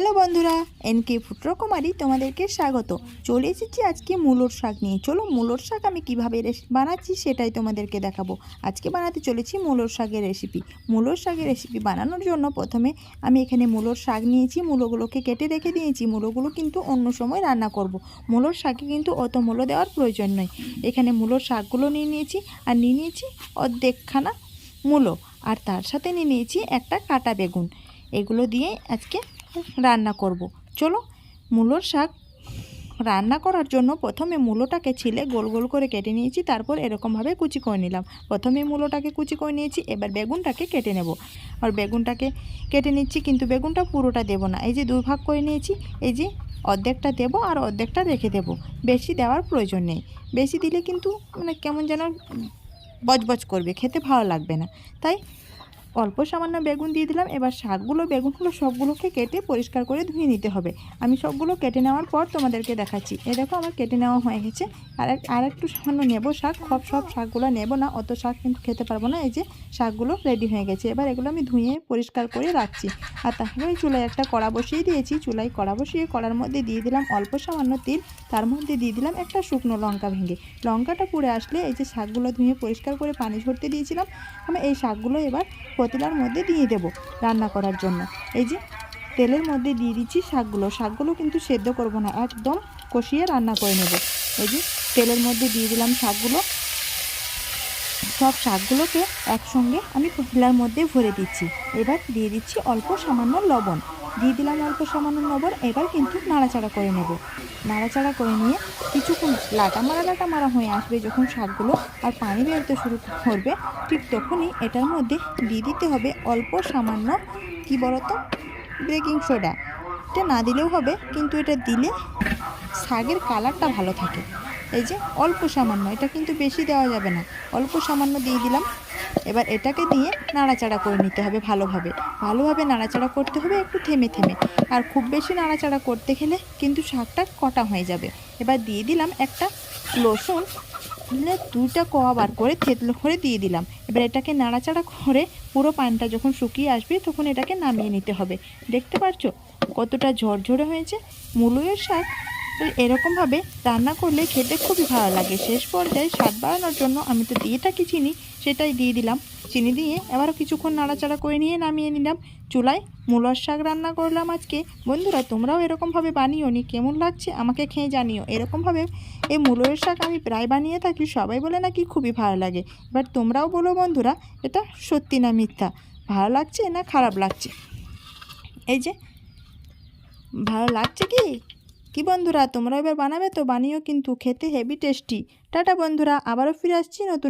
Hello বন্ধুরা NK ফুট্রকুমারী তোমাদেরকে স্বাগত। চলে এসেছি আজকে মূলোর শাক নিয়ে। চলো মূলোর শাক আমি কীভাবে বানাচ্ছি সেটাই তোমাদেরকে দেখাবো। আজকে বানাতে চলেছি মূলোর শাকের রেসিপি। মূলোর শাকের রেসিপি বানানোর জন্য প্রথমে আমি এখানে মূলোর শাক নিয়েছি, মূলোগুলোকে কেটে রেখে দিয়েছি। মূলোগুলো কিন্তু অন্য সময় রান্না করব। মূলোর শাকে কিন্তু অত মূলো দেওয়ার প্রয়োজন নয়। এখানে মূলোর শাকগুলো নিয়ে নিয়েছি আর নিয়ে নিয়েছি অর্ধেকখানা মূলো। আর তার সাথে নিয়ে নিয়েছি একটা কাটা বেগুন। এগুলো দিয়ে আজকে রান্না করব। চলো, মূলোর শাক রান্না করার জন্য প্রথমে মূলোটাকে ছিলে গোল গোল করে কেটে নিয়েছি, তারপর এরকমভাবে কুচি করে নিলাম। প্রথমে মূলোটাকে কুচি করে নিয়েছি, এবার বেগুনটাকে কেটে নেব। আর বেগুনটাকে কেটে নিচ্ছি, কিন্তু বেগুনটা পুরোটা দেবো না। এই যে দুই ভাগ করে নিয়েছি, এই যে অর্ধেকটা দেবো আর অর্ধেকটা রেখে দেবো। বেশি দেওয়ার প্রয়োজন নেই। বেশি দিলে কিন্তু মানে কেমন যেন বজবজ করবে, খেতে ভালো লাগবে না। তাই অল্প সামান্য বেগুন দিয়ে দিলাম। এবার শাকগুলো, বেগুনগুলো সবগুলোকে কেটে পরিষ্কার করে ধুয়ে নিতে হবে। আমি সবগুলো কেটে নেওয়ার পর তোমাদেরকে দেখাচ্ছি। এ দেখো, আমার কেটে নেওয়া হয়ে গেছে। আর এক- আর একটু সামান্য নেব শাক। সব সব শাকগুলো নেব না, অত শাক কিন্তু খেতে পারব না। এই যে শাকগুলো রেডি হয়ে গেছে। এবার এগুলো আমি ধুয়ে পরিষ্কার করে রাখছি। আর তারপরে চুলায় একটা কড়া বসিয়ে দিয়েছি। চুলায় কড়া বসিয়ে কড়ার মধ্যে দিয়ে দিলাম অল্প সামান্য তেল। তার মধ্যে দিয়ে দিলাম একটা শুকনো লঙ্কা ভেঙে। লঙ্কাটা পুড়ে আসলে এই যে শাকগুলো ধুয়ে পরিষ্কার করে পানি ঝরতে দিয়েছিলাম। আমি এই শাকগুলো এবার পতিলার মধ্যে দিয়ে দেব রান্না করার জন্য। এই যে তেলের মধ্যে দিয়ে দিচ্ছি শাকগুলো শাকগুলো কিন্তু সেদ্ধ করব না, একদম কষিয়ে রান্না করে নেব। এই যে তেলের মধ্যে দিয়ে দিলাম শাকগুলো। সব শাকগুলোকে একসঙ্গে আমি পতিলার মধ্যে ভরে দিচ্ছি। এবার দিয়ে দিচ্ছি অল্প সামান্য লবণ। দিয়ে দিলাম অল্প সামান্য লবণ এবার কিন্তু নাড়াচাড়া করে নেব। নাড়াচাড়া করে নিয়ে কিছুক্ষণ লাটা মারা লাটা মারা হয়ে আসবে, যখন শাকগুলো আর পানি বেরোতে শুরু করবে, ঠিক তখনই এটার মধ্যে দিয়ে দিতে হবে অল্প সামান্য, কি বলতো বেকিং সোডা এটা না দিলেও হবে, কিন্তু এটা দিলে শাকের কালারটা ভালো থাকে। এই যে অল্প সামান্য, এটা কিন্তু বেশি দেওয়া যাবে না। অল্প সামান্য দিয়ে দিলাম এবার এটাকে দিয়ে নাড়াচাড়া করে নিতে হবে ভালোভাবে। ভালোভাবে নাড়াচাড়া করতে হবে, একটু থেমে থেমে। আর খুব বেশি নাড়াচাড়া করতে গেলে কিন্তু শাকটা কটা হয়ে যাবে। এবার দিয়ে দিলাম একটা রসুন দিলে দুইটা বার করে থেতলো করে দিয়ে দিলাম। এবার এটাকে নাড়াচাড়া করে পুরো পানটা যখন শুকিয়ে আসবে তখন এটাকে নামিয়ে নিতে হবে। দেখতে পাচ্ছ কতটা ঝরঝরে হয়েছে? মূলয়ের শাক এরকমভাবে রান্না করলে খেতে খুবই ভালো লাগে। শেষ পর্যায়ে স্বাদ বাড়ানোর জন্য আমি তো দিয়ে থাকি চিনি, সেটাই দিয়ে দিলাম। চিনি দিয়ে এবারও কিছুক্ষণ নাড়াচাড়া করে নিয়ে নামিয়ে নিলাম। চুলায় মূলার শাক রান্না করলাম আজকে। বন্ধুরা, তোমরাও এরকমভাবে বানিও নি, কেমন লাগছে আমাকে খেয়ে জানিও। এরকমভাবে এই মূলের শাক আমি প্রায় বানিয়ে থাকি, সবাই বলে নাকি খুবই ভালো লাগে। এবার তোমরাও বলো বন্ধুরা, এটা সত্যি না মিথ্যা? ভালো লাগছে না খারাপ লাগছে? এই যে, ভালো লাগছে কি? কি বন্ধুরা তোমরা এবার বানাবে? তো বানিয়েও কিন্তু, খেতে হেভি টেস্টি টাটা বন্ধুরা, আবারও ফিরে আসছি নতুন